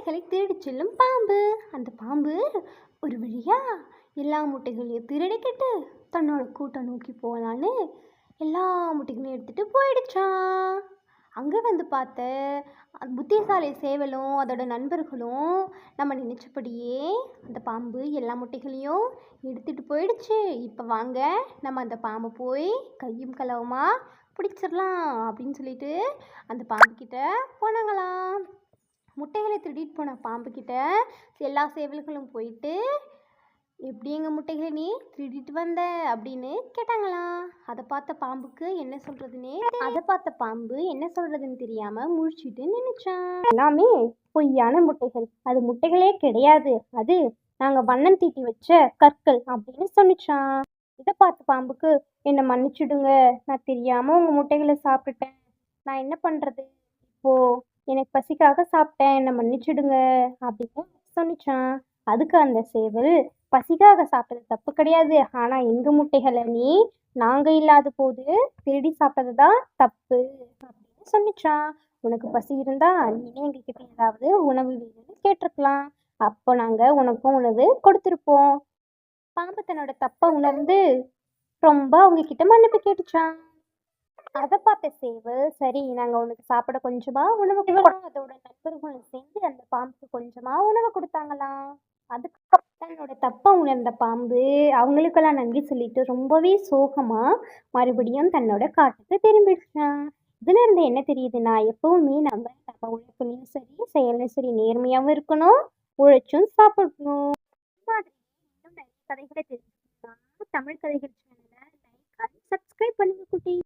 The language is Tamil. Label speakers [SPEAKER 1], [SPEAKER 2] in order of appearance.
[SPEAKER 1] முட்டைகளை திருடிச் செல்லும் பாம்பு. அந்த பாம்பு ஒரு வழியா எல்லா முட்டைகளையும் திருடிக்கிட்டு தன்னோட கூட்டம் நோக்கி போகலான்னு எல்லா முட்டைகளையும் எடுத்துகிட்டு போயிடுச்சான். அங்கே வந்து பார்த்த புத்திசாலி சேவலும் அதோட நண்பர்களும் நம்ம நினச்சபடியே அந்த பாம்பு எல்லா முட்டைகளையும் எடுத்துகிட்டு போயிடுச்சு. இப்போ வாங்க நம்ம அந்த பாம்பை போய் கையும் கலவுமா பிடிச்சிடலாம் அப்படின்னு சொல்லிட்டு அந்த பாம்புக்கிட்ட போனாங்களாம். முட்டைகளை திருடிட்டு போன பாம்புக்கிட்ட எல்லா சேவல்களும் போயிட்டு எப்படி எங்கள் முட்டைகளை நீ திருடிட்டு வந்த? அப்படின்னு கேட்டாங்களாம். அதை பார்த்த பாம்புக்கு என்ன சொல்கிறதுன்னே அதை பார்த்த பாம்பு என்ன சொல்கிறதுன்னு தெரியாமல் முழிச்சிட்டு நினைச்சான் எல்லாமே பொய்யான முட்டைகள். அது முட்டைகளே கிடையாது. அது நாங்கள் வண்ணம் தீட்டி வச்ச கற்கள் அப்படின்னு சொன்னிச்சான் இதை பார்த்த பாம்புக்கு என்னை மன்னிச்சிடுங்க. நான் தெரியாமல் உங்கள் முட்டைகளை சாப்பிட்டுட்டேன். நான் என்ன பண்ணுறது இப்போ எனக்கு பசிக்காக சாப்பிட்டேன் என்னை மன்னிச்சிடுங்க அப்படின்னு சொன்னிச்சான். அதுக்கு அந்த சேவல் பசிக்காக சாப்பிட்டது தப்பு கிடையாது. ஆனால் எங்கள் முட்டைகளை நீ நாங்கள் இல்லாத போது திருடி சாப்பிட்டது தான் தப்பு அப்படின்னு சொன்னிச்சான். உனக்கு பசி இருந்தா நீனே எங்ககிட்ட ஏதாவது உணவு வேணும்னு கேட்டிருக்கலாம். அப்போ நாங்கள் உனக்கும் உணவு கொடுத்துருப்போம். பாம்பு தன்னோட தப்பை உணர்ந்து ரொம்ப அவங்க கிட்ட மன்னிப்பு கேட்டுச்சான். அதை பார்த்த சேவல் சரி நாங்கள் உனக்கு சாப்பிட கொஞ்சமா உணவு அதோட நண்பர்களும் சேர்ந்து அந்த பாம்புக்கு கொஞ்சமா உணவு கொடுத்தாங்களாம் அதுக்கப்புறம் தன்னோட தப்பை உணர்ந்த பாம்பு. அவங்களுக்கெல்லாம் நன்றி சொல்லிட்டு ரொம்பவே சோகமா மறுபடியும் தன்னோட காட்டுக்கு திரும்பிடுச்சான் இதுல இருந்து என்ன தெரியுதுன்னா எப்பவுமே நம்ம நம்ம உழைப்புலையும் சரி செயல்லையும் சரி நேர்மையாகவும் இருக்கணும் உழைச்சும் சாப்பிடணும். கதைகளை தெரிஞ்சுக்கணும்னா தமிழ் கதைகள் சேனலை லைக் அண்ட் சப்ஸ்கிரைப் பண்ணுங்க குட்டி.